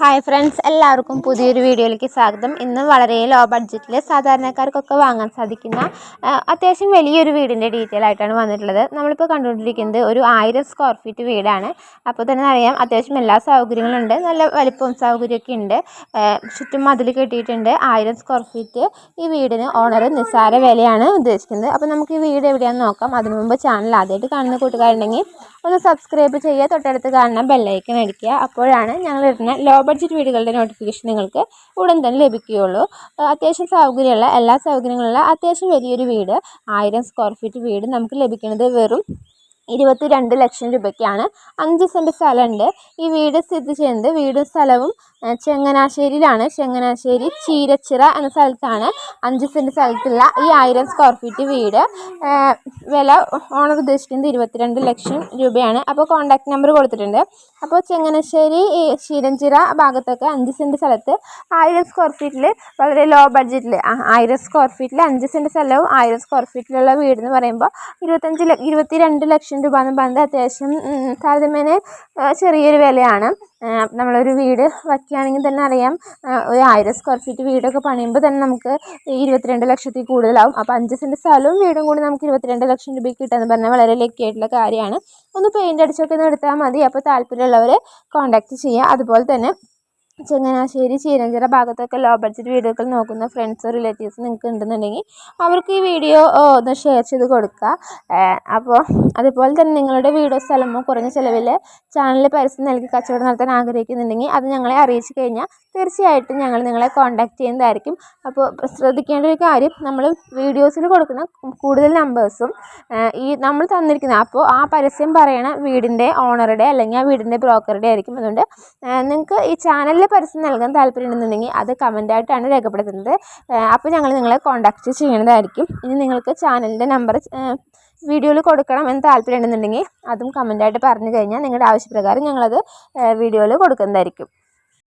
Hi friends എല്ലാവർക്കും പുതിയൊരു വീഡിയോയിലേക്ക് സ്വാഗതം. ഇന്ന് വളരെ ലോ ബഡ്ജറ്റിൽ സാധാരണക്കാർക്കൊക്കെ വാങ്ങാൻ സാധിക്കുന്ന അത്യാവശ്യം വലിയൊരു വീടിന്റെ ഡീറ്റെയിൽ ആയിട്ടാണ് വന്നിട്ടുള്ളത്. നമ്മളിപ്പോൾ കണ്ടുകൊണ്ടിരിക്കുന്നത് ഒരു ആയിരം സ്ക്വയർ ഫീറ്റ് വീടാണ്. അപ്പോൾ തന്നെ അറിയാം അത്യാവശ്യം എല്ലാ സൗകര്യങ്ങളും ഉണ്ട് നല്ല വലിപ്പവും സൗകര്യമൊക്കെ ഉണ്ട്. ചുറ്റും മതിൽ കെട്ടിയിട്ടുണ്ട്. ആയിരം സ്ക്വയർ ഫീറ്റ് ഈ വീടിന് ഓണർ നിസ്സാര വിലയാണ് ഉദ്ദേശിക്കുന്നത്. അപ്പോൾ നമുക്ക് ഈ വീട് എവിടെയാണെന്ന് നോക്കാം. അതിനു മുമ്പ് ചാനൽ ആദ്യമായിട്ട് കാണുന്ന കൂട്ടുകാരുണ്ടെങ്കിൽ ഒന്ന് സബ്സ്ക്രൈബ് ചെയ്യുക. തൊട്ടടുത്ത് കാണുന്ന ബെല്ലൈക്കൺ അടിക്കുക. അപ്പോഴാണ് ഞങ്ങൾ ഇടുന്ന ലോ ബഡ്ജറ്റ് വീടുകളുടെ നോട്ടിഫിക്കേഷൻ നിങ്ങൾക്ക് ഉടൻ തന്നെ ലഭിക്കുകയുള്ളൂ. അത്യാവശ്യം സൗകര്യമുള്ള എല്ലാ സൗകര്യങ്ങളുള്ള അത്യാവശ്യം വലിയൊരു വീട് ആയിരം സ്ക്വയർ ഫീറ്റ് വീട് നമുക്ക് ലഭിക്കുന്നത് വെറും ഇരുപത്തി രണ്ട് ലക്ഷം രൂപയ്ക്കാണ് അഞ്ച് സെന്റ് സ്ഥലമുണ്ട്. ഈ വീട് സ്ഥിതി ചെയ്യുന്നത് വീടും സ്ഥലവും ചെങ്ങനാശ്ശേരിയിലാണ്. ചങ്ങനാശ്ശേരി ചീരച്ചിറ എന്ന സ്ഥലത്താണ് അഞ്ച് സെന്റ് സ്ഥലത്തുള്ള ഈ ആയിരം സ്ക്വയർ ഫീറ്റ് വീട്. വില ഓണർ ഉദ്ദേശിക്കുന്നത് ഇരുപത്തിരണ്ട് ലക്ഷം രൂപയാണ്. അപ്പോൾ കോൺടാക്ട് നമ്പർ കൊടുത്തിട്ടുണ്ട്. അപ്പോൾ ചങ്ങനാശ്ശേരി ചീരഞ്ചിറ ഭാഗത്തൊക്കെ അഞ്ച് സെന്റ് സ്ഥലത്ത് ആയിരം സ്ക്വയർ ഫീറ്റിൽ വളരെ ലോ ബഡ്ജറ്റിൽ ആയിരം സ്ക്വയർ ഫീറ്റിൽ അഞ്ച് സെന്റ് സ്ഥലവും ആയിരം സ്ക്വയർ ഫീറ്റിലുള്ള വീട് എന്ന് പറയുമ്പോൾ ഇരുപത്തഞ്ച് ല ഇരുപത്തി രണ്ട് ലക്ഷം രൂപ എന്ന് പറയുന്നത് അത്യാവശ്യം താരതമ്യേന ചെറിയൊരു വിലയാണ്. നമ്മളൊരു വീട് വയ്ക്കുകയാണെങ്കിൽ തന്നെ അറിയാം ഒരു ആയിരം സ്ക്വയർ ഫീറ്റ് വീടൊക്കെ പണിയുമ്പോൾ തന്നെ നമുക്ക് ഇരുപത്തിരണ്ട് ലക്ഷത്തിൽ കൂടുതലാവും. അപ്പോൾ അഞ്ച് സെന്റ് സ്ഥലവും വീടും കൂടി നമുക്ക് ഇരുപത്തിരണ്ട് ലക്ഷം രൂപയ്ക്ക് കിട്ടുമെന്ന് പറഞ്ഞാൽ വളരെ ലക്കി ആയിട്ടുള്ള കാര്യമാണ്. ഒന്ന് പെയിന്റ് അടിച്ചൊക്കെ ഒന്ന് എടുത്താൽ മതി. അപ്പോൾ താല്പര്യമുള്ളവരെ കോൺടാക്റ്റ് ചെയ്യുക. അതുപോലെ തന്നെ ചങ്ങനാശ്ശേരി ചീരഞ്ചിറ ഭാഗത്തൊക്കെ ലോ ബഡ്ജറ്റ് വീഡിയോകൾ നോക്കുന്ന ഫ്രണ്ട്സ് റിലേറ്റീവ്സ് നിങ്ങൾക്ക് ഉണ്ടെന്നുണ്ടെങ്കിൽ അവർക്ക് ഈ വീഡിയോ ഒന്ന് ഷെയർ ചെയ്ത് കൊടുക്കുക. അപ്പോൾ അതുപോലെ തന്നെ നിങ്ങളുടെ വീടോ സ്ഥലമോ കുറഞ്ഞ ചിലവിൽ ചാനലിൽ പരസ്യം നൽകി കച്ചവടം നടത്താൻ ആഗ്രഹിക്കുന്നുണ്ടെങ്കിൽ അത് ഞങ്ങളെ അറിയിച്ചു കഴിഞ്ഞാൽ തീർച്ചയായിട്ടും ഞങ്ങൾ നിങ്ങളെ കോൺടാക്റ്റ് ചെയ്യുന്നതായിരിക്കും. അപ്പോൾ ശ്രദ്ധിക്കേണ്ട ഒരു കാര്യം നമ്മൾ വീഡിയോസിൽ കൊടുക്കുന്ന കൂടുതൽ നമ്പേഴ്സും ഈ നമ്മൾ തന്നിരിക്കുന്ന അപ്പോൾ ആ പരസ്യം പറയണ വീടിന്റെ ഓണറുടെ അല്ലെങ്കിൽ ആ വീടിന്റെ ബ്രോക്കറുടെ ആയിരിക്കും. അതുകൊണ്ട് നിങ്ങൾക്ക് ഈ ചാനലിൽ പരസ്യം നൽകാൻ താല്പര്യമുണ്ടെന്നുണ്ടെങ്കിൽ അത് കമന്റായിട്ടാണ് രേഖപ്പെടുത്തുന്നത്. അപ്പോൾ ഞങ്ങൾ നിങ്ങളെ കോൺടാക്റ്റ് ചെയ്യുന്നതായിരിക്കും. ഇനി നിങ്ങൾക്ക് ചാനലിന്റെ നമ്പർ വീഡിയോയിൽ കൊടുക്കണം എന്ന് താല്പര്യമുണ്ടെന്നുണ്ടെങ്കിൽ അതും കമന്റായിട്ട് പറഞ്ഞു കഴിഞ്ഞാൽ നിങ്ങളുടെ ആവശ്യപ്രകാരം ഞങ്ങളത് വീഡിയോയിൽ കൊടുക്കുന്നതായിരിക്കും.